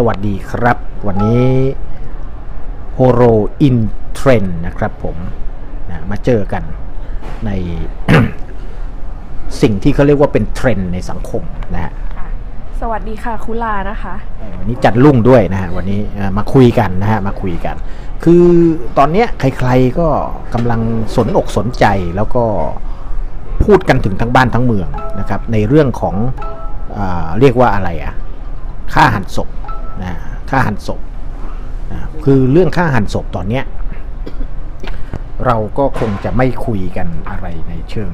สวัสดีครับ วันนี้โฮโรอินเทรนนะครับผมนะมาเจอกันในสิ่งที่เขาเรียกว่าเป็นเทรนด์ในสังคมนะฮะค่ะสวัสดีค่ะคุลานะคะเอ่อวันนี้จัดรุ่งด้วยนะฮะวันนี้เอ่อมาคุยกันนะฮะมาคุยกัน คือตอนเนี้ยใครๆก็กำลังสนอกสนใจแล้วก็พูดกันถึงทั้งบ้านทั้งเมืองนะครับในเรื่องของอาเรียกว่าอะไรอะค่าหันศพ นะค่าหันศพนะคือเรื่องค่าหันศพตอนเนี้ยเราก็คงจะไม่คุยกันอะไรในเชิง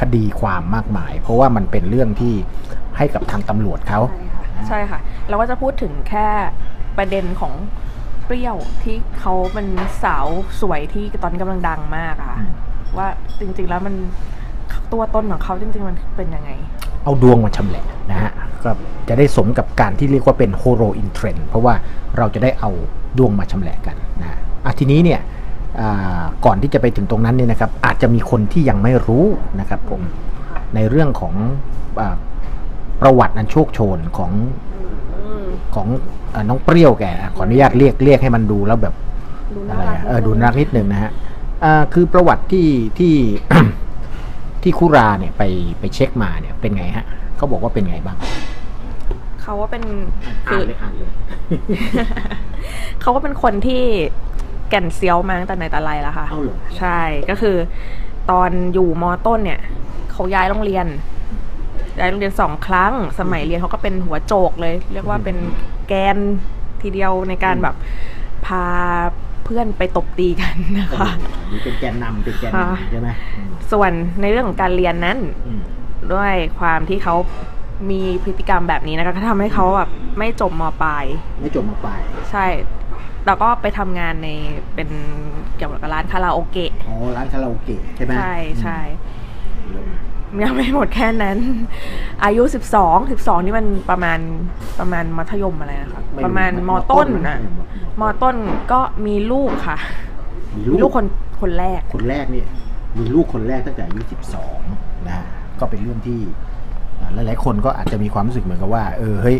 คดีความมากมาย เพราะว่ามันเป็นเรื่องที่ให้กับทางตำรวจเขาใช่ค่ะ เราก็จะพูดถึงแค่ประเด็นของเปรี้ยวที่เขาเป็นสาวสวยที่ตอนนี้กำลังดังมากอะค่ะอืมว่าจริงๆแล้วมันตัวตนของเขาจริงๆมันเป็นยังไง เอาดวงมาชำแหละนะฮะ ก็จะได้สมกับการที่เรียกว่าเป็นโฮโรอินเทรนเพราะว่าเราจะได้เอาดวงมาชำแหละกันนะฮะอะทีนี้เนี่ยอ่าก่อนที่จะไปถึงตรงนั้นเนี่ยนะครับ อาจจะมีคนที่ยังไม่รู้นะครับผมในเรื่องของอาประวัติอันโชคโชนของของอาน้องเปรี้ยวแกอะขออนุญาตเรียกเรียกให้มันดูแล้วแบบดูอะน่าไรรักอะเออดูน่ารักนิดหนึ่งนะฮะอ่าคือประวัติที่ที่ที่คุราเนี่ยไปไปเช็คมาเนี่ยเป็นไงฮะ เขาบอกว่าเป็นไงบ้าง เขาว่าเป็นอ่านเลยอ่านเลยเขาก็เป็นคนที่แก่นเซียวมาตั้งแต่ไหนแต่ไรแล้วค่ะ เอาเหรอใช่ก็คือ ตอนอยู่มต้นเนี่ยเขาย้ายโรงเรียนย้ายโรงเรียนสองครั้ง สมัยเรียนเขาก็เป็นหัวโจกเลย เรียกว่าเป็นแกนทีเดียวในการแบบพาเพื่อนไปตบตีกันนะคะ นี่เป็นแกนนำเป็นแกนค่ะนำใช่ไหมอืมส่วนในเรื่องของการเรียนนั้น อืม ด้วยความที่เขามีพฤติกรรมแบบนี้นะคะก็ทำให้เขาแบบไม่จบมปลาย ไม่จบมาปลายใช่ แล้วก็ไปทำงานในเป็นเกี่ยวกับร้านคาราโอเกะ อ๋อร้านคาราโอเกะใช่ไหมใช่ใช่อืมยังไม่หมดแค่นั้น อายุสิบสองสิบสองนี่มันประมาณประมาณมัธยมอะไรนะคะ ไประมาณมต้นนะมมต้นก็มีลูกค่ะ มีมีลูลูกกคนคนแรก คนแรกเนี่ยมีลูกคนแรกตั้งแต่อายุสิบสองนะฮะ ก็เป็นเรื่องที่อ่าหลายๆคนก็อาจจะมีความรู้สึกเหมือนกับว่า เออเฮ้ย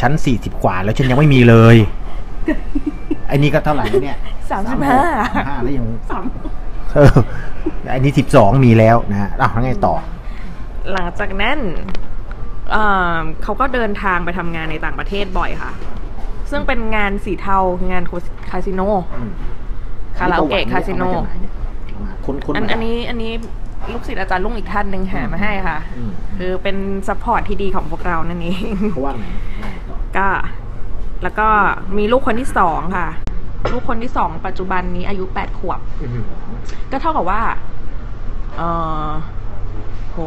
ฉันสี่สิบกว่าแล้วฉันยังไม่มีเลยไอ้นี่ก็เท่าไหร่แล้วเนี่ยสามสิบห้าสามห้าแล้วยังสามเออไอ้นี่สิบสองมีแล้วนะฮะอ้าวแล้วไงต่อ หลังจากนั้นเอ่อเขาก็เดินทางไปทำงานในต่างประเทศบ่อยค่ะ ซึ่งเป็นงานสีเทางานคาสิโนอืมคาราโอเกะคาสิโนเอมจกไหเนี่ยมาค้นค้นอันมาอันนี้อันนี้ ลูกศิษย์อาจารย์ลุงอีกท่านหนึ่งหามาให้ค่ะ อืมคือเป็นซัพพอร์ตที่ดีของพวกเรานั่นเอง เขาว่าไงว่าไงต่อก็แล้วก็มีลูกคนที่สองค่ะ ลูกคนที่สองปัจจุบันนี้อายุแปดขวบ อืมก็เท่ากับว่า เออโห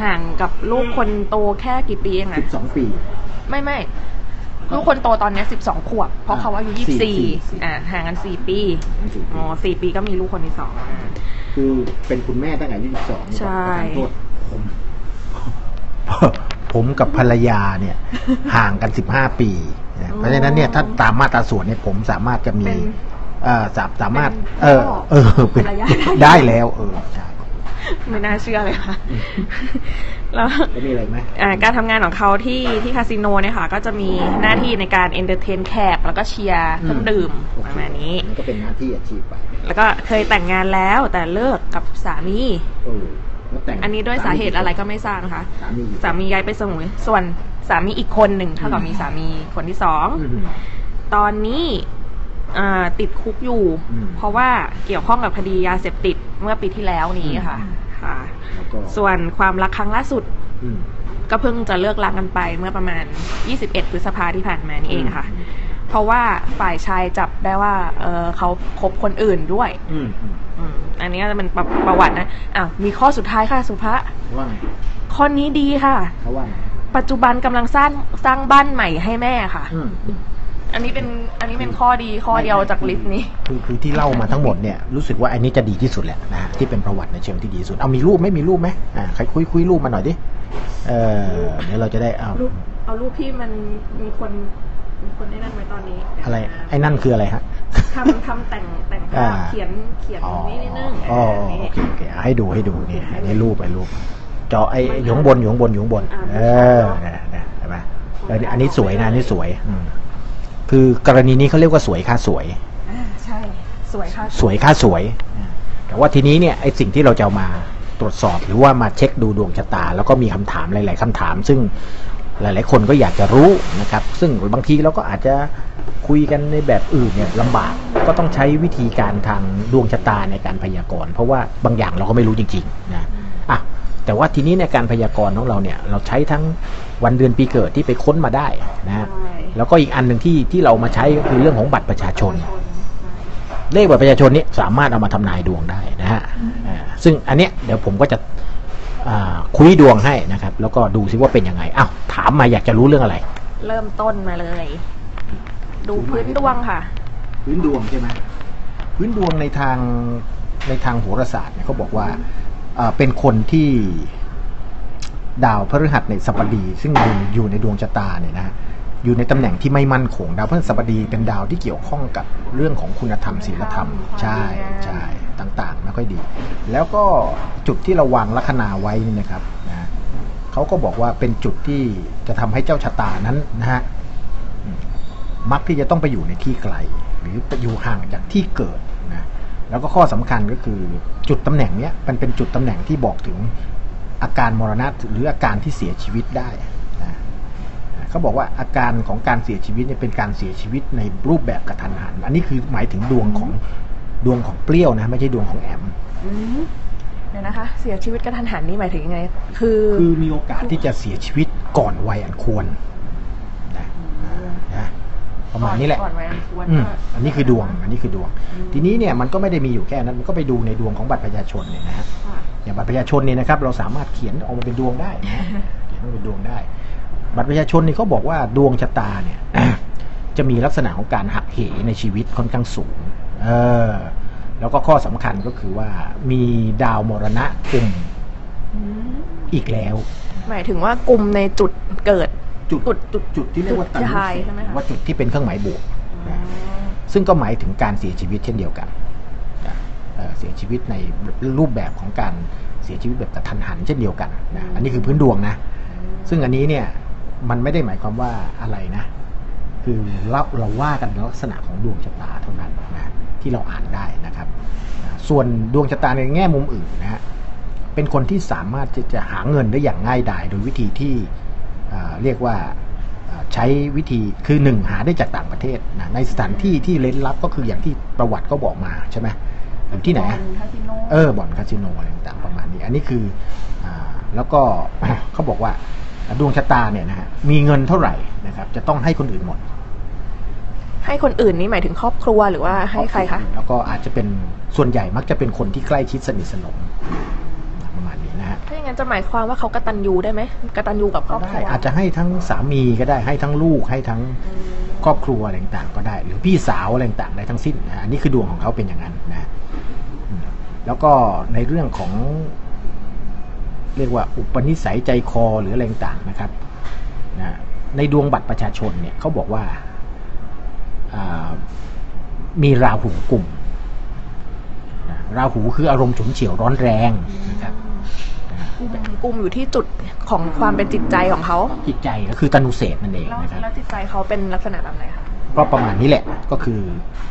ห่างกับลูกคนโตแค่กี่ปีเองสิอะบสองปี ไม่ไม่ ลูกคนโตตอนเนี้สิบสองขวบ เพราะเขาอายุยี่สี่สี่สี่อ่าห่างกันสี่ปีสี่ปี อ๋อสี่ปีก็มีลูกคนที่สอง คือเป็นคุณแม่ตั้งแต่อายุสิบสองใช่โทษผมผมกับภรรยาเนี่ย ห่างกันสิบห้าปีนะเพราะฉะนั้นเนี่ยถ้าตามมาตราส่วนเนี่ยผมสามารถจะมี เป็นเอ่อสาสามารถเป็นเออพ่อเออเป็นภรรยาได้แล้ว เออใช่ ไม่น่าเชื่อเลยค่ะ แล้วแล้วมีอะไรไหมอ่าการทำงานของเขาที่ที่คาสิโนเนี่ยค่ะ ก็จะมีหน้าที่ในการเอนเตอร์เทนแขกแล้วก็เชียร์เครื่องดื่มโอเคประมาณนี้ นั่นก็เป็นหน้าที่อาชีพไปแล้วก็เคยแต่งงานแล้วแต่เลิกกับสามี เออแล้วแต่งอันนี้ด้วยสาเหตุอะไรก็ไม่ทราบนะคะ สามีสามีย้ายไปสมุย ส่วนสามีอีกคนหนึ่งเท่ากับมีสามีคนที่สอง อืม ตอนนี้อ่าติดคุกอยู่ อืม เพราะว่าเกี่ยวข้องกับคดียาเสพติดเมื่อปีที่แล้วนี้ค่ะ อืม ค่ะแล้วก็ส่วนความรักครั้งล่าสุดอืมก็เพิ่งจะเลิกรักกันไปเมื่อประมาณ 21 พฤษภาที่ผ่านมานี่เองค่ะอืมเพราะว่าฝ่ายชายจับได้ว่าเออเขาคบคนอื่นด้วยอืมอืมอืมอันนี้ก็จะเป็นประประวัตินะอ้าวมีข้อสุดท้ายค่ะสุภาว่าไงข้อนี้ดีค่ะเขาว่าไงปัจจุบันกำลังสร้างสร้างบ้านใหม่ให้แม่ค่ะ อืมอันนี้เป็นอันนี้เป็นข้อดีข้อเดียวจากลิสต์นี้ คือคือที่เล่ามาทั้งหมดเนี่ยรู้สึกว่าอันนี้จะดีที่สุดแหละนะฮะที่เป็นประวัติในเชิงที่ดีที่สุด เอามีรูปไหมมีรูปไหมอ่าใครคุยคุยรูปมาหน่อยดิเออเดี๋ยวเราจะได้เอารูปเอารูปที่มันมีคนมีคนได้นั่นไหมตอนนี้อะไรไอ้นั่นคืออะไรฮะทำทำแต่งแต่งภาพอ่าเขียนเขียนอ๋อนี้นิดนึงอ๋อนี่โอเคโอเคอะให้ดูให้ดูนี่อันนี้รูปไปรูปจอไอ้อยู่ข้างบนอยู่ข้างบนอยู่ข้างบนอ่าเออนะนะเห็นไหมเอออันนี้สวยนะอันนี้สวยอืม คือกรณีนี้เขาเรียกว่าสวยค่าสวย อ่าใช่สวยค่ะ สวยค่าสวย แต่ว่าทีนี้เนี่ยไอ้สิ่งที่เราจะเอามาตรวจสอบหรือว่ามาเช็คดูดวงชะตา แล้วก็มีคำถามหลาย ๆคำถาม ซึ่งหลาย ๆ คนก็อยากจะรู้นะครับ ซึ่งบางทีเราก็อาจจะคุยกันในแบบอื่นเนี่ยลำบากก็ต้องใช้วิธีการทางดวงชะตาในการพยากรณ์เพราะว่าบางอย่างเราก็ไม่รู้จริง ๆ นะ แต่ว่าทีนี้ในการพยากรณ์ของเราเนี่ยเราใช้ทั้งวันเดือนปีเกิดที่ไปค้นมาได้นะฮะใช่แล้วก็อีกอันหนึ่งที่ที่เรามาใช้ก็คือเรื่องของบัตรประชาชน เลขบัตรประชาชนนี้สามารถเอามาทำนายดวงได้นะฮะอ่าซึ่งอันเนี้ยเดี๋ยวผมก็จะอ่าคุยดวงให้นะครับ แล้วก็ดูซิว่าเป็นยังไงอ้าวถามมาอยากจะรู้เรื่องอะไร เริ่มต้นมาเลย ดูพื้นดวงค่ะ พื้นดวงใช่ไหมพื้นดวงในทางในทางโหราศาสตร์เนี่ยเขาบอกว่าอ่า เป็นคนที่ดาวพฤหัสในสัปดี ซึ่งอยู่ในดวงชะตาเนี่ยนะอยู่ในตำแหน่งที่ไม่มั่นคงดาวพฤหัสบดีเป็นดาวที่เกี่ยวข้องกับเรื่องของคุณธรรมศีลธรรม ใช่ใช่ต่างๆ ไม่ค่อยดี แล้วก็จุดที่ราวางลัคนาไว้นี่นะครับนะเขาก็บอกว่าเป็นจุดที่จะทำให้เจ้าชะตานั้นนะฮะมักที่จะต้องไปอยู่ในที่ไกล หรือไปอยู่ห่างจากที่เกิดนะ แล้วก็ข้อสำคัญก็คือจุดตำแหน่งเนี้ยมันเป็นจุดตำแหน่งที่บอกถึงอาการมรณะหรืออาการที่เสียชีวิตได้นะเขาบอกว่าอาการของการเสียชีวิตเนี่ยเป็นการเสียชีวิตในรูปแบบกระทันหัน อันนี้คือหมายถึงดวงของดวงของเปรี้ยวนะ ไม่ใช่ดวงของแอมอืมเดี๋ยวนะคะ เสียชีวิตกระทันหันนี่หมายถึงยังไง คือ คือมีโอกาสที่จะเสียชีวิตก่อนวัยอันควรนะนะ ประมาณนี้แหละก่อนวัยอันควรอืมก็อันนี้คือดวง อันนี้คือดวง ทีนี้เนี่ยมันก็ไม่ได้มีอยู่แค่นั้น มันก็ไปดูในดวงของบัตรประชาชนเนี่ยนะฮะ ค่ะอย่างบัตรประชาชนเนี่ยนะครับเราสามารถเขียนออกมาเป็นดวงได้นะฮะเขียนออกมาเป็นดวงได้ บัตรประชาชนนี่เขาบอกว่าดวงชะตาเนี่ย จะมีลักษณะของการหักเหในชีวิตค่อนข้างสูง เออ แล้วก็ข้อสำคัญก็คือว่ามีดาวมรณะกลุ่มอืมอีกแล้ว หมายถึงว่ากลุ่มในจุดเกิด จุดจุดจุดจุดที่เรียกว่าจุดตันชายใช่ไหมคะว่าจุดที่เป็นเครื่องหมายบวกนะซึ่งก็หมายถึงการเสียชีวิตเช่นเดียวกันนะเอ่อเสียชีวิตในรูปแบบของการเสียชีวิตแบบกระทันหันเช่นเดียวกันนะอันนี้คือพื้นดวงนะ ซึ่งอันนี้เนี่ยมันไม่ได้หมายความว่าอะไรนะ คือเราเราว่ากันลักษณะของดวงชะตาเท่านั้นนะที่เราอ่านได้นะครับนะส่วนดวงชะตาในแง่มุมอื่นนะฮะเป็นคนที่สามารถที่จะหาเงินได้อย่างง่ายดายโดยวิธีที่ เอ่อเรียกว่าเอ่อใช้วิธีคือหนึ่งหาได้จากต่างประเทศนะในสถานที่ที่เล้นลับก็คืออย่างที่ประวัติก็บอกมาใช่ไหมอยู่ที่ไหนอะคาสิโนเออบ่อนคาสิโนอะไรต่างๆประมาณนี้ อันนี้คืออาแล้วก็เขาบอกว่าดวงชะตาเนี่ยนะฮะมีเงินเท่าไหร่นะครับ จะต้องให้คนอื่นหมด ให้คนอื่นนี่หมายถึงครอบครัวหรือว่าให้ใครคะแล้วก็อาจจะเป็นส่วนใหญ่มักจะเป็นคนที่ใกล้ชิดสนิทสนมประมาณนี้นะ ฮะถ้าอย่างนั้นจะหมายความว่าเขากตัญญูได้ไหมกตัญญูกับครอบคได้รัวอาจจะให้ทั้งสามีก็ได้ให้ทั้งลูกให้ทั้งครอบครัวอะไรต่างๆก็ได้ หรือพี่สาวอะไรต่างๆได้ทั้งสิ้นนะอันนี้คือดวงของเขาเป็นอย่างนั้นนะอืมแล้วก็ในเรื่องของ เรียกว่าอุปนิสัยใจคอหรืออะไรต่างๆนะครับนะในดวงบัตรประชาชนเนี่ยเขาบอกว่าอ่ามีราหูกลุ่มนะราหูคืออารมณ์ฉุนเฉียวร้อนแรงนะครับนะ กลุ่มอยู่ที่จุดของความเป็นจิตใจของเขาจิตใจก็คือตนุเศษนั่นเองแล้วนะครับแล้วจิตใจเขาเป็นลักษณะแบบไหนคะก็ประมาณนี้แหละก็คือ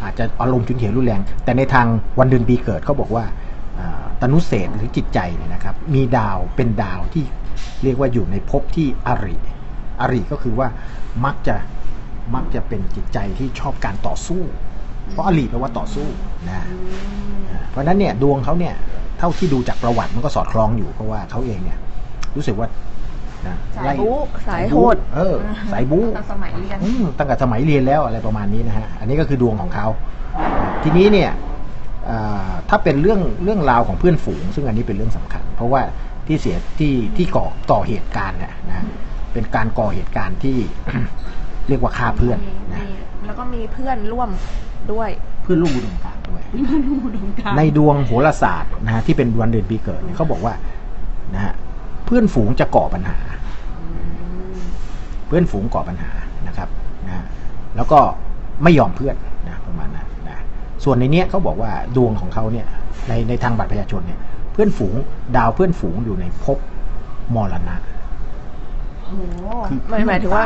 อาจจะอารมณ์ฉุนเฉียวรุนแรง แต่ในทางวันเดือนปีเกิดเขาบอกว่าตนุเศษหรือจิตใจเนี่ยนะครับ มีดาวเป็นดาวที่เรียกว่าอยู่ในภพที่อริอริก็คือว่ามักจะมักจะเป็นจิตใจที่ชอบการต่อสู้ เพราะอริแปลว่าต่อสู้นะเพราะนั้นเนี่ยดวงเขาเนี่ย เท่าที่ดูจากประวัติมันก็สอดคล้องอยู่เพราะว่าเขาเองเนี่ย รู้สึกว่านะสายไล่บู๊สายโหดเออ สายบู๊ตั้งแต่สมัยเรียนอืมตั้งแต่สมัยเรียนแล้วอะไรประมาณนี้นะฮะ อันนี้ก็คือดวงของเขา ทีนี้เนี่ยอ่าถ้าเป็นเรื่องเรื่องราวของเพื่อนฝูง ซึ่งอันนี้เป็นเรื่องสำคัญ เพราะว่าที่เสียที่ที่ก่อก่อเหตุการณ์เนี่ยนะเป็นการก่อเหตุการณ์ที่เรียกว่าฆ่าเพื่อนนะมีแล้วก็มีเพื่อนร่วม ด้วยเพื่อนร่วมอุดมการณ์ด้วย เพื่อนร่วมอุดมการณ์ในดวงโหราศาสตร์นะฮะที่เป็นวันเดือนปีเกิดเนี่ยเขาบอกว่านะฮะเพื่อนฝูงจะก่อปัญหา เพื่อนฝูงก่อปัญหานะครับนะฮะแล้วก็ไม่ยอมเพื่อนนะประมาณนั้นนะส่วนในเนี้ยเขาบอกว่าดวงของเขาเนี่ยในในทางบัตรประชาชนเนี่ย เพื่อนฝูงดาวเพื่อนฝูงอยู่ในภพมรณะโอ้โหคือหมายหมายถึงว่า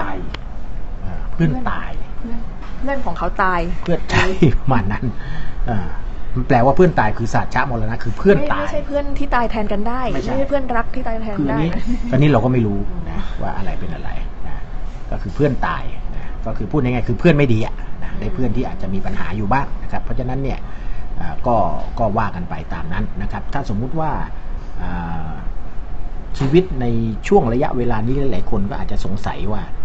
เพื่อนตายอ่าเพื่อนตาย เพื่อนเพื่อนของเขาตาย เพื่อนใช่ประมาณนั้นอ่ามันแปลว่าเพื่อนตายคือศาสตร์ชะมรณะคือเพื่อนไม่ตายไม่ใช่เพื่อนที่ตายแทนกันได้ไม่ใช่ใช่เพื่อนรักที่ตายแทนคืออันได้นี้อันนี้เราก็ไม่รู้นะว่าอะไรเป็นอะไรนะก็คือเพื่อนตายนะก็คือพูดง่ายๆคือเพื่อนไม่ดีอะนะได้เพื่อนที่อาจจะมีปัญหาอยู่บ้างนะครับ เพราะฉะนั้นเนี่ยอ่าก็ก็ว่ากันไปตามนั้นนะครับ ถ้าสมมุติว่าอ่าชีวิตในช่วงระยะเวลานี้หลายๆคนก็อาจจะสงสัยว่าอื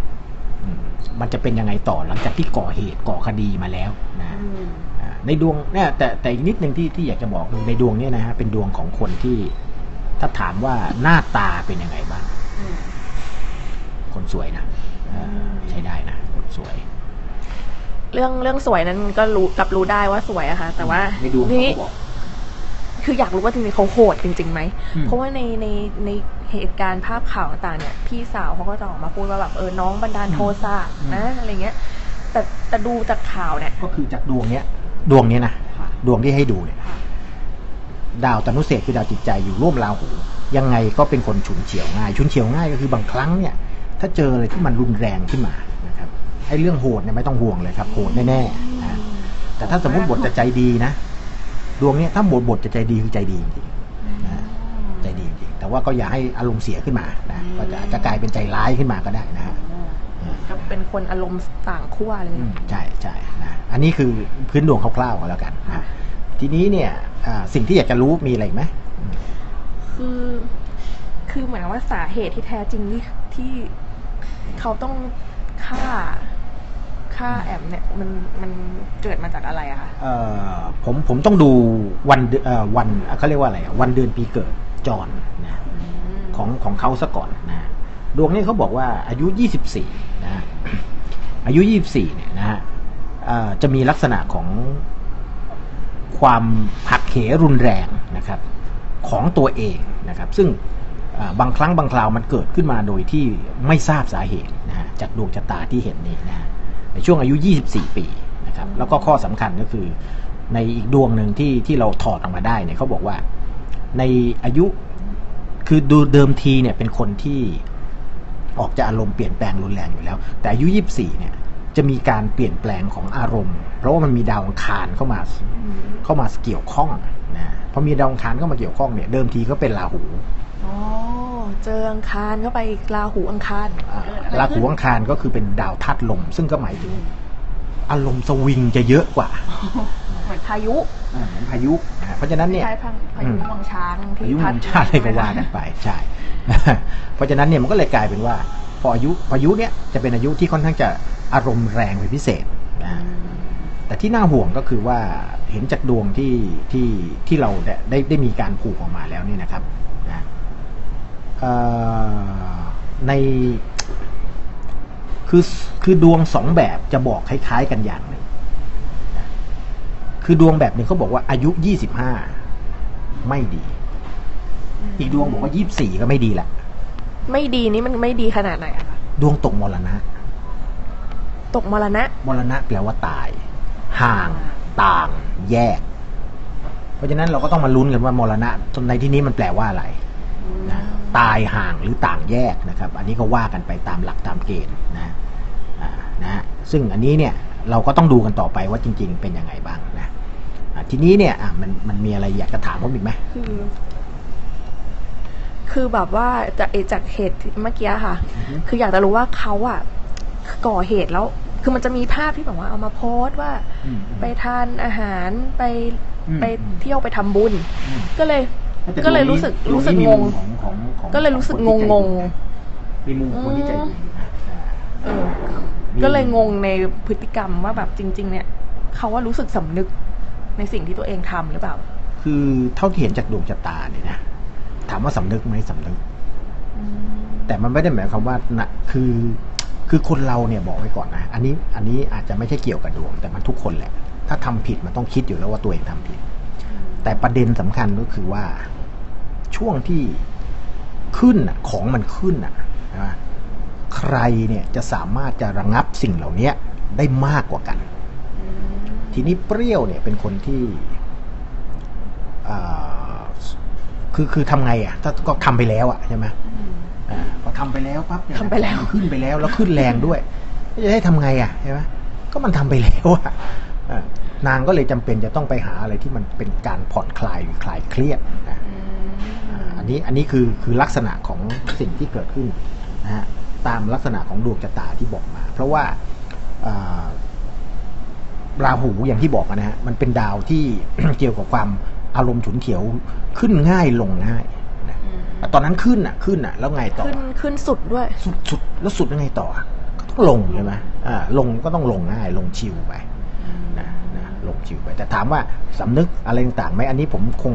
มมันจะเป็นยังไงต่อหลังจากที่ก่อเหตุก่อคดีมาแล้วนะอ่าในดวงเนี่ยแต่แต่อีกนิดหนึ่งที่ที่อยากจะบอกคือในดวงเนี่ยนะฮะเป็นดวงของคนที่ ถ้าถามว่าหน้าตาเป็นยังไงบ้างคนสวยนะอ่าใช้ได้นะคนสวย เรื่องเรื่องสวยนั้นก็รู้รับรู้ได้ว่าสวยอะค่ะแต่ว่าในดวงนี่เขาบอก คืออยากรู้ว่าจริงๆเขาโหดจริงๆไหมอืมเพราะว่าในในในเหตุการณ์ภาพข่าวต่างๆเนี่ย พี่สาวเขาก็จะออกมาพูดว่าแบบเออน้องบันดาลโทสะนะอะไรเงี้ย แต่แต่ดูจากข่าวเนี่ยก็คือจากดวงเนี้ย ดวงเนี้ยนะดวงที่ให้ดูเนี่ยค่ะดาวตนุเศษคือดาวจิตใจอยู่ร่วมราหูยังไงก็เป็นคนฉุนเฉียวง่าย ฉุนเฉียวง่ายก็คือบางครั้งเนี่ย ถ้าเจออะไรที่มันรุนแรงขึ้นมานะครับไอ้เรื่องโหดเนี่ยไม่ต้องห่วงเลยครับโหดแน่ๆนะแต่ถ้าสมมติบทจะใจดีนะ ดวงเนี้ยถ้าบทบทจะใจดีคือใจดีจริงๆนะใจดีจริงๆแต่ว่าก็อย่าให้อารมณ์เสียขึ้นมานะก็จะอาจจะกลายเป็นใจร้ายขึ้นมาก็ได้นะฮะก็เป็นคนอารมณ์ต่างขั้วเลยอืมใช่ใช่นะอันนี้คือพื้นดวงคร่าวๆก็แล้วกันนะทีนี้เนี่ยอ่าสิ่งที่อยากจะรู้มีอะไรอีกไหมคือคือเหมือนว่าสาเหตุที่แท้จริงที่ที่เขาต้องฆ่า ฆ่าแอมเนี่ยมันมันเกิดมาจากอะไรอะคะเอ่อผมผมต้องดูวันเดือนเอ่อวันเขาเรียกว่าอะไรอะวันเดือนปีเกิดจรนะของของเขาซะก่อนนะดวงนี้เขาบอกว่าอายุ 24 นะฮะอายุ 24 เนี่ยนะฮะเอ่อจะมีลักษณะของความหักเหรุนแรงนะครับ ของตัวเองนะครับ ซึ่งอ่าบางครั้งบางคราวมันเกิดขึ้นมาโดยที่ไม่ทราบสาเหตุนะฮะจากดวงชะตาที่เห็นนี้นะฮะ ในช่วงอายุ 24 ปีนะครับแล้วก็ข้อสำคัญก็คือในอีกดวงหนึ่งที่ที่เราถอดออกมาได้เนี่ยเขาบอกว่าในอายุคือดูเดิมทีเนี่ยเป็นคนที่ออกจะอารมณ์เปลี่ยนแปลงรุนแรงอยู่แล้ว แต่อายุ 24 เนี่ยจะมีการเปลี่ยนแปลงของอารมณ์ เพราะว่ามันมีดาวอังคารเข้ามาเข้ามาเกี่ยวข้องนะพอมีดาวอังคารเข้ามาเกี่ยวข้องเนี่ยเดิมทีก็เป็นราหูอ๋อ เจออังคารเข้าไปอีกราหูอังคารอ่าเกิดอะไรราหูขึ้นอังคารก็คือเป็นดาวธาตุลม ซึ่งก็หมายถึง อารมณ์สวิงจะเยอะกว่าเหมือนพายุอ่าเหมือนพายุนะเพราะฉะนั้นเนี่ยใช่พาพายุอืมงวงช้างที่อายุพัมัดนชาติอะไรก็ว่ากันไปใช่เพราะฉะนั้นเนี่ยมันก็เลยกลายเป็นว่า พออายุพออายุเนี่ยจะเป็นอายุที่ค่อนข้างจะอารมณ์แรงเป็นพิเศษนะแต่ที่น่าห่วงก็คือว่าเห็นจากดวงที่ที่ที่เราได้ได้ได้มีการผูกออกมาแล้วนี่นะครับนะเอ่อ ในคือคือดวงสองแบบจะบอกคล้าย ๆ กันอย่างหนึ่งนะคือดวงแบบหนึ่งเขาบอกว่าอายุยี่สิบห้าไม่ดี อีกดวงบอกว่ายี่บสี่ก็ไม่ดีละไม่ดีนี่มันไม่ดีขนาดไหนอะคะดวงตกมรณะ ตกมรณะ มรณะแปลว่าตาย ห่างต่างแยก เพราะฉะนั้นเราก็ต้องมาลุ้นกันว่ามรณะในที่นี้มันแปลว่าอะไรนะ ตายห่างหรือต่างแยกนะครับ อันนี้ก็ว่ากันไปตามหลักตามเกณฑ์นะอ่านะฮะซึ่งอันนี้เนี่ยเราก็ต้องดูกันต่อไปว่าจริง ๆ เป็นยังไงบ้างนะอะทีนี้เนี่ยอะมันมันมีอะไรอยากจะถามผมอีกไหมคือคือแบบว่าจากเอจากเหตุเมื่อกี้ค่ะ คืออยากจะรู้ว่าเขาอะก่อเหตุแล้ว คือมันจะมีภาพที่แบบว่าเอามาโพสต์ว่าอืมไปทานอาหารไปอืมไปเที่ยวไปทำบุญอืมก็เลยแต่ ก็เลยรู้สึกดวรู้สึกนี้งมีงมุมของของของก็เลยรู้สึกของคนที่ใจงงดีนะมีมุมของคนที่ใจดีอยู่นะอ่าเออก็เลยงงในพฤติกรรมว่าแบบจริง ๆ เนี่ยเขาว่ารู้สึกสำนึกในสิ่งที่ตัวเองทำหรือเปล่า คือเท่าที่เห็นจากดวงชะตาเนี่ยนะถามว่าสำนึกไหมสำนึก แต่มันไม่ได้หมายความว่านะคือ คือคนเราเนี่ยบอกไว้ก่อนนะอันนี้อันนี้อาจจะไม่ใช่เกี่ยวกับดวง แต่มันทุกคนแหละ ถ้าทำผิดมันต้องคิดอยู่แล้วว่าตัวเองทำผิด แต่ประเด็นสำคัญก็คือว่าช่วงที่ขึ้นน่ะของมันขึ้นน่ะนะใครเนี่ยจะสามารถจะระงับสิ่งเหล่านี้ได้มากกว่ากัน ทีนี้เปรี้ยวเนี่ยเป็นคนที่อ่าคือคือทำไงอะ ถ้าก็ทำไปแล้วอะใช่ไหมอ่าพอทำไปแล้วปั๊บเนี่ยทำไปแล้วขึ้นไปแล้วแล้วขึ้นแรงด้วยจะให้ทำไงอะใช่ไหมก็มันทำไปแล้วอะอะ นางก็เลยจำเป็นจะต้องไปหาอะไรที่มันเป็นการผ่อนคลายหรือคลายเครียดนะอ่าอันนี้อันนี้คือคือลักษณะของสิ่งที่เกิดขึ้นนะฮะตามลักษณะของดวงชะตาที่บอกมา เพราะว่าอ่าราหูอย่างที่บอกนะฮะมันเป็นดาวที่เกี่ยวกับความอารมณ์ฉุนเฉียวขึ้นง่ายลงง่ายนะตอนนั้นขึ้นอะขึ้นอะ แล้วไงต่อขึ้นขึ้นสุดด้วย สุดสุดแล้วสุดยังไงต่ออะก็ต้องลงใช่ไหมอ่าลงก็ต้องลงง่าย ลงชิวไปนะนะ ลงชิวไป แต่ถามว่าสำนึกอะไรต่างๆไหมอันนี้ผมคง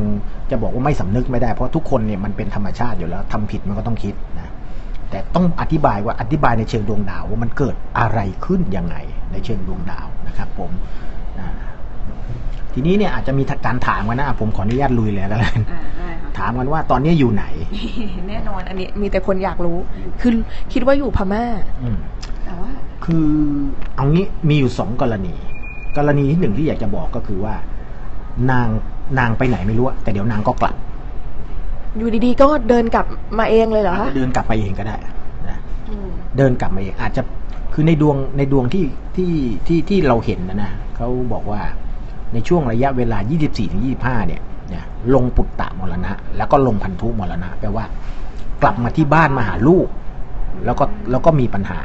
จะบอกว่าไม่สำนึกไม่ได้เพราะทุกคนเนี่ยมันเป็นธรรมชาติอยู่แล้วทำผิดมันก็ต้องคิดนะแต่ต้องอธิบายว่าอธิบายในเชิงดวงดาวว่ามันเกิดอะไรขึ้นยังไงในเชิงดวงดาวนะครับ ผมนะทีนี้เนี่ยอาจจะมีการถามกันนะผมขออนุญาตลุยเลยแล้วกันอ่าได้ค่ะถามกันว่าตอนนี้อยู่ไหน แน่นอน อันนี้มีแต่คนอยากรู้ คือคิดว่าอยู่พม่าอืมแต่ว่า คือเอางี้มีอยู่สองกรณี กรณีที่หนึ่งที่อยากจะบอกก็คือว่า นางนางไปไหนไม่รู้อะแต่เดี๋ยวนางก็กลับ อยู่ดีๆ ก็เดินกลับมาเองเลยเหรออาจคะจะเดินกลับไปเองก็ได้นะอืมเดินกลับมาเองอาจจะคือในดวงในดวงที่ที่ที่ที่เราเห็นนะนะเขาบอกว่าในช่วงระยะเวลา 24ถึง25 เนี่ยนะลงปุตตะมรณะ แล้วก็ลงพันธุมรณะแปลว่า กลับมาที่บ้านมาหาลูก แล้วก็แล้วก็มีปัญหา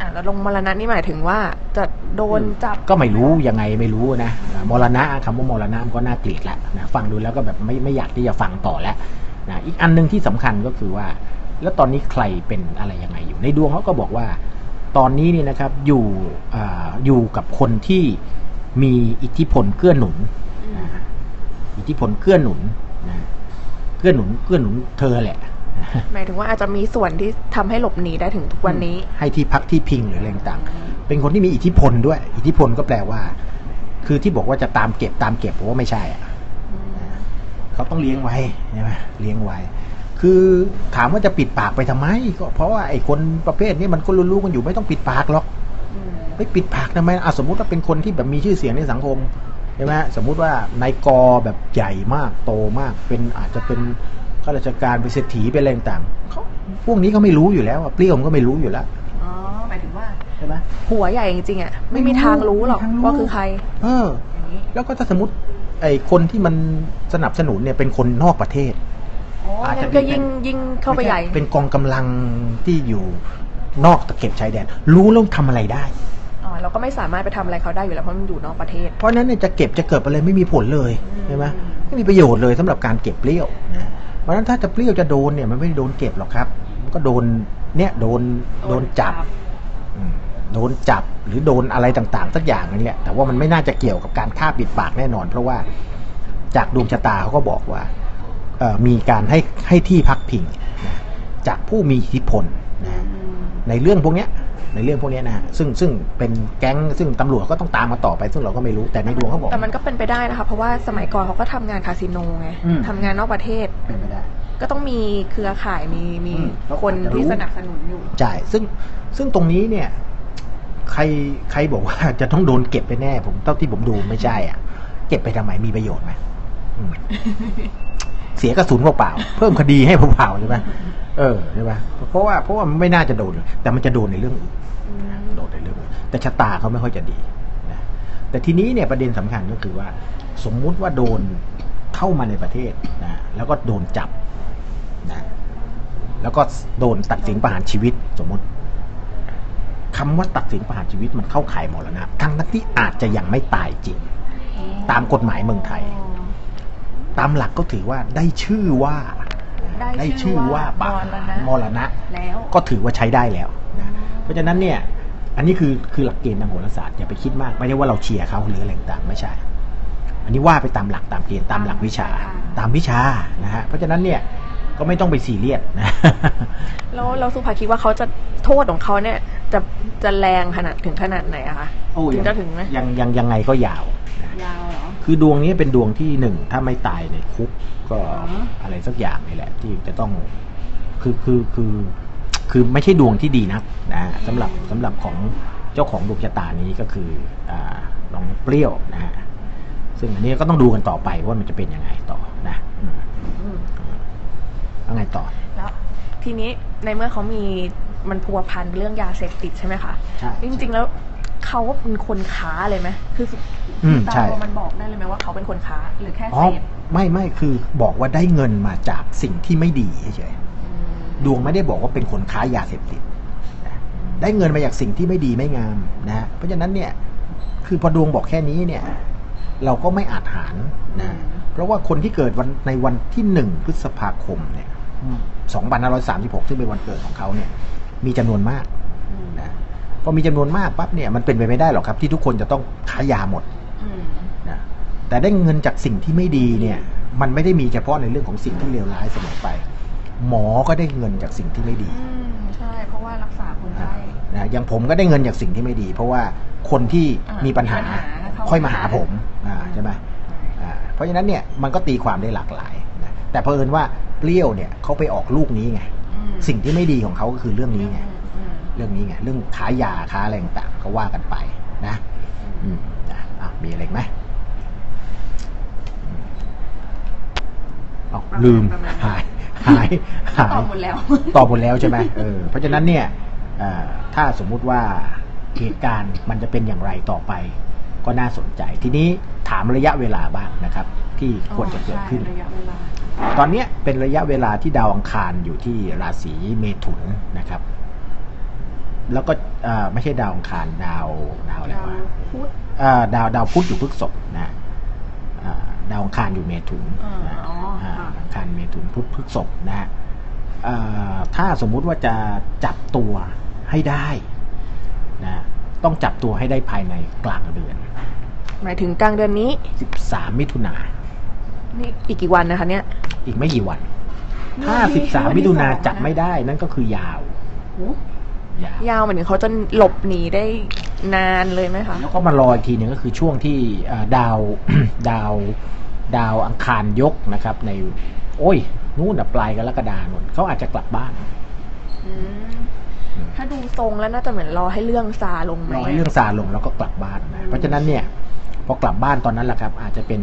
อ่าแล้วลงมรณะนี่หมายถึงว่าจะโดนจับ ก็ไม่รู้ยังไงไม่รู้นะอ่ามรณะคำว่ามรณะมันก็น่าเกลียดละนะฟังดูแล้วก็แบบไม่ไม่อยากที่จะฟังต่อแล้วนะอีกอันหนึ่งที่สำคัญก็คือว่า แล้วตอนนี้ใครเป็นอะไรยังไงอยู่ในดวงเขาก็บอกว่า ตอนนี้นี่นะครับอยู่อาอยู่กับคนที่มีอิทธิพลเกื้อหนุนนะอิทธิพลเกื้อหนุนนะเกื้อหนุนเกื้อหนุนเธอแหละ หมายถึงว่าอาจจะมีส่วนที่ทำให้หลบหนีได้ถึงทุกวันนี้ ให้ที่พักที่พิงหรืออะไรต่างๆเป็นคนที่มีอิทธิพลด้วย อิทธิพลก็แปลว่า คือที่บอกว่าจะตามเก็บตามเก็บผมว่าไม่ใช่อะเขาต้องเลี้ยงไว้ใช่ไหมเลี้ยงไว้ คือถามว่าจะปิดปากไปทำไม ก็เพราะว่าไอ้คนประเภทนี้มันก็รู้ๆกันอยู่ไม่ต้องปิดปากหรอกไม่ปิดปากทำไมอะสมมุติว่าเป็นคนที่แบบมีชื่อเสียงในสังคมใช่ไหมสมมุติว่านายกแบบใหญ่มากโตมาก เป็นอาจจะเป็น ข้าราชการเป็นเศรษฐีเป็นอะไรต่างๆเขาพวกนี้เขาไม่รู้อยู่แล้วอะเปรี้ยวมันก็ไม่รู้อยู่แล้วอ๋อหมายถึงว่าใช่ไหมหัวใหญ่จริงๆอะไม่มีไม่รู้ทางรู้หรอกไม่มีทางรู้ว่าคือใคร เอออย่างนี้แล้วก็ถ้าสมมติไอ้คนที่มันสนับสนุนเนี่ยเป็นคนนอกประเทศอ๋ออาจจะงั้นก็ยิ่งยิ่งเข้าไปใหญ่ม่ช่เป็นกองกำลังที่อยู่นอกตะเข็บชายแดน รู้แล้วทำอะไรได้อ๋อเราก็ไม่สามารถไปทำอะไรเขาได้อยู่แล้วเพราะมันอยู่นอกประเทศ เพราะฉะนั้นเนี่ยจะเก็บจะเกิดอะไรไม่มีผลเลยใช่ไหมไม่มีประโยชน์เลยสำหรับการเก็บเปรี้ยวนะ เพราะฉะนั้นถ้าจะเปรี้ยวจะโดนเนี่ยมันไม่ได้โดนเก็บหรอกครับ มันก็โดนเนี่ยโดนโดนจับอืมโดนจับหรือโดนอะไรต่างๆสักอย่างนึงแหละแต่ว่ามันไม่น่าจะเกี่ยวกับการฆ่าปิดปากแน่นอน เพราะว่าจากดวงชะตาเขาก็บอกว่าเอ่อมีการให้ให้ที่พักพิงนะจากผู้มีอิทธิพลนะในเรื่องพวกเนี้ย ในเรื่องพวกเนี้ยนะฮะซึ่งซึ่งเป็นแก๊งซึ่งตำรวจก็ต้องตามมาต่อไป ซึ่งเราก็ไม่รู้แต่ในดวงเขาบอกแต่มันก็เป็นไปได้นะคะเพราะว่าสมัยก่อนเขาก็ทำงานคาสิโนไงอืมทำงานนอกประเทศเป็นไปได้ก็ต้องมีเครือข่ายมีมีอืมแล้วคนอาจจะรู้ที่สนับสนุนอยู่ใช่ซึ่งซึ่งตรงนี้เนี่ยใครใครบอกว่าจะต้องโดนเก็บไปแน่ ผมเท่าที่ผมดูไม่ใช่อะ เก็บไปทำไมมีประโยชน์ไหมอืมเสียกระสุนเปล่าๆเพิ่มคดีให้เปล่าๆใช่ไหม เออใช่ไหมเพราะว่าเพราะว่ามันไม่น่าจะโดนแต่มันจะโดนในเรื่องอื่นโดนในเรื่องอื่นแต่ชะตาเขาไม่ค่อยจะดีนะแต่ทีนี้เนี่ยประเด็นสำคัญก็คือว่า สมมุติว่าโดนเข้ามาในประเทศนะแล้วก็โดนจับนะแล้วก็โดนตัดสินประหารชีวิตสมมติคำว่าตัดสินประหารชีวิตมันเข้าข่ายมรณะทั้งนั้นที่อาจจะยังไม่ตายจริง ตามกฎหมายเมืองไทย ตามหลักก็ถือว่าได้ชื่อว่า ได้ชื่อว่าบาปมรณะมรณะแล้วก็ถือว่าใช้ได้แล้วนะเพราะฉะนั้นเนี่ยอันนี้คือคือหลักเกณฑ์ทางโหราศาสตร์อย่าไปคิดมากไม่ได้ว่าเราเชียร์เขาหรืออะไรต่างๆไม่ใช่ อันนี้ว่าไปตามหลักตามเกณฑ์ตามหลักวิชา ตามวิชานะฮะเพราะฉะนั้นเนี่ยก็ไม่ต้องไปซีเรียสนะแล้วเราสุภาคิดว่าเขาจะโทษของเขาเนี่ยจะจะแรงขนาดถึงขนาดไหนอะคะโอ้ถึงจะถึงไหมยังยังยังไงก็ยาวนะยาวเหรอ คือดวงนี้เป็นดวงที่หนึ่งถ้าไม่ตายในคุกก็อ๋ออะไรสักอย่างนี่แหละ ที่จะต้องคือคือคือคือไม่ใช่ดวงที่ดีนักนะสำหรับสำหรับของเจ้าของดวงชะตานี้ก็คืออ่าน้องเปรี้ยวนะฮะซึ่งอันนี้ก็ต้องดูกันต่อไปว่ามันจะเป็นยังไงต่อนะอืมอืมว่าไงต่อ แล้วทีนี้ในเมื่อเขามีมันพัวพันเรื่องยาเสพติดใช่ไหมคะใช่จริงๆแล้ว เขาเป็นคนค้าเลยไหมคืออืมตามใช่ตัวมันบอกได้เลยไหมว่าเขาเป็นคนค้าหรือแค่อ๋อเสพไม่ไม่คือบอกว่าได้เงินมาจากสิ่งที่ไม่ดีเฉยๆดวงไม่ได้บอกว่าเป็นคนค้ายาเสพติดนะได้เงินมาจากสิ่งที่ไม่ดีไม่งามนะฮะเพราะฉะนั้นเนี่ย คือพอดวงบอกแค่นี้เนี่ย เราก็ไม่อาจหารนะเพราะว่าคนที่เกิดวันในวันที่หนึ่งพฤษภาคมเนี่ยสองพันห้าร้อยสามสิบหกซึ่งเป็นวันเกิดของเขาเนี่ย มีจำนวนมากนะ พอมีจำนวนมากปั๊บเนี่ยมันเป็นไปไม่ได้หรอกครับที่ทุกคนจะต้องค้ายาหมดอืมนะแต่ได้เงินจากสิ่งที่ไม่ดีเนี่ย มันไม่ได้มีเฉพาะในเรื่องของสิ่งที่เลวร้ายเสมอไป หมอก็ได้เงินจากสิ่งที่ไม่ดีอืมใช่เพราะว่ารักษาคนไข้นะอย่างผมก็ได้เงินจากสิ่งที่ไม่ดี เพราะว่าคนที่อ่ามีมีปัญหามีปัญหาแล้วเขาค่อยมาหาผมอ่าใช่ไหมอ่าเพราะฉะนั้นเนี่ยมันก็ตีความได้หลากหลายนะแต่เพอเอิญว่าเปรี้ยวเนี่ยเขาไปออกลูกนี้ไงอืมสิ่งที่ไม่ดีของเขาก็คือเรื่องนี้ไงอืมอืม เรื่องนี้ไงเรื่องขายยาค้าอะไรต่างๆก็ว่ากันไปนะอืมนะอะมีอะไรอีกไหมอืมเอาลืมประมาณนั้นหายหายหายตอบหมดแล้วตอบหมดแล้วใช่ไหมเออเพราะฉะนั้นเนี่ยเอ่อถ้าสมมุติว่าเหตุการณ์มันจะเป็นอย่างไรต่อไป ก็น่าสนใจ ทีนี้ถามระยะเวลาบ้างนะครับ ที่ควรจะเกิดขึ้นใช่ระยะเวลาตอนเนี้ยเป็นระยะเวลาที่ดาวอังคารอยู่ที่ราศีเมถุนนะครับ แล้วก็เอ่อไม่ใช่ดาวอังคารดาวดาวอะไรดาววะพุธเอ่อดาวดาวพุธอยู่พฤษภนะเอ่อดาวอังคารอยู่เมถุนอ่านะอ๋ออ่าค่ะอังคารเมถุนพุธพฤษภนะฮะเอ่อถ้าสมมุติว่าจะจับตัวให้ได้นะต้องจับตัวให้ได้ภายในกลางเดือน หมายถึงกลางเดือนนี้ 13 มิถุนานี่อีกกี่วันนะคะ เนี่ย อีกไม่กี่วัน ถ้านี่วันที่13 มิถุนาสองนะจับไม่ได้นั่นก็คือยาวโอ้ ยาวยาวเหมือนเขาจะหลบหนีได้นานเลยไหมคะ แล้วก็มารออีกทีหนึ่งก็คือช่วงที่เอ่อดาวดาวดาวอังคารยกนะครับ ใน โอ้ย นู่นน่ะปลายกรกฎาคมนู่นเขาอาจจะกลับบ้านอืมถ้าดูทรงแล้วน่าจะเหมือนรอให้เรื่องซาลงไหมรอให้เรื่องซาลงแล้วก็กลับบ้านนะเพราะฉะนั้นเนี่ยพอกลับบ้านตอนนั้นแหละครับ อาจจะเป็น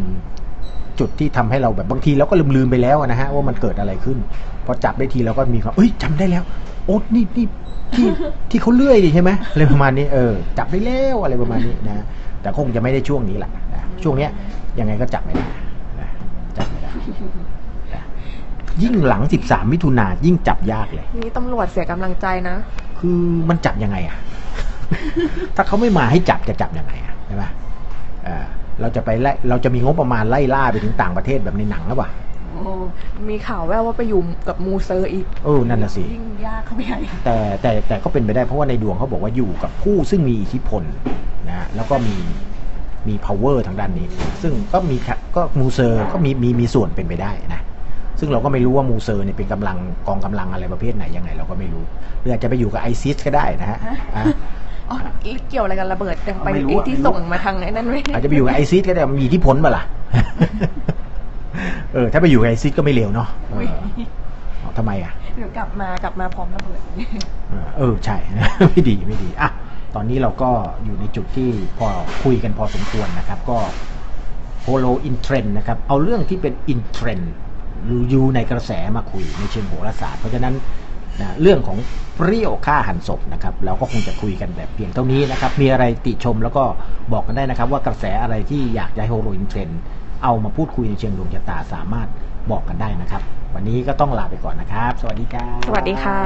จุดที่ทำให้เราแบบบางทีเราก็ลืมลืมๆไปแล้วนะฮะว่ามันเกิดอะไรขึ้น พอจับได้ทีเราก็มีความเอ้ยจำได้แล้ว โอ๊ตนี่นี่ ที่ที่เขาเลื่อยดิใช่ไหมอะไรประมาณนี้เออจับได้แล้วอะไรประมาณนี้นะแต่คงจะไม่ได้ช่วงนี้แหละนะช่วงเนี้ยยังไงก็จับไม่ได้นะจับไม่ได้นะยิ่งหลัง 13 มิถุนายิ่งจับยากเลย นี่ตำรวจเสียกำลังใจนะ คือมันจับยังไงอะ ถ้าเขาไม่มาให้จับจะจับยังไงอะใช่ไหมเอ่อเราจะไปไล่เราจะมีงบประมาณไล่ล่าไปถึงต่างประเทศแบบในหนังหรือเปล่าโอ้ มีข่าวแว่วว่าไปอยู่กับมูเซอร์อีกเออนั่นน่ะสิยิ่งยากเข้าไปใหญ่แต่แต่แต่ก็เป็นไปได้เพราะว่าในดวงเขาบอกว่าอยู่กับผู้ซึ่งมีอิทธิพลนะฮะแล้วก็มีมี power ทางด้านนี้ ซึ่งก็มีแค่ก็มูเซอร์ก็มีมีมีส่วนเป็นไปได้นะซึ่งเราก็ไม่รู้ว่ามูเซอร์เนี่ยเป็นกำลังกองกำลังอะไรประเภทไหนยังไงเราก็ไม่รู้หรืออาจจะไปอยู่กับไอซิสก็ได้นะฮะอะอ๋อเกี่ยวอะไรกันระเบิดยังไปไม่รู้ไอ้อะที่ไม่รู้ส่งมาทางไอ้นั่นไหมอาจจะไปอยู่กับไอซิสก็ได้มีอิทธิพลเปล่าล่ะ เออถ้าไปอยู่กับไอซิสก็ไม่เลวเนาะเออุ๊ยอเอาทำไมอะเดี๋ยวกลับมากลับมาพร้อมระเบิดเออเออใช่ ไม่ดีไม่ดีอะตอนนี้เราก็อยู่ในจุดที่พอคุยกันพอสมควรนะครับ ก็ follow in trend นะครับ เอาเรื่องที่เป็น in trend หรืออยู่ในกระแสมาคุยในเชิงโหราศาสตร์ เพราะฉะนั้นนะเรื่องของเปรี้ยวฆ่าหันศพนะครับเราก็คงจะคุยกันแบบเพียงเท่านี้นะครับ มีอะไรติชมแล้วก็บอกกันได้นะครับ ว่ากระแสอะไรที่อยากจะให้ follow in trend เอามาพูดคุยในเชิงดวงชะตาสามารถบอกกันได้นะครับ วันนี้ก็ต้องลาไปก่อนนะครับ สวัสดีครับ สวัสดีค่ะ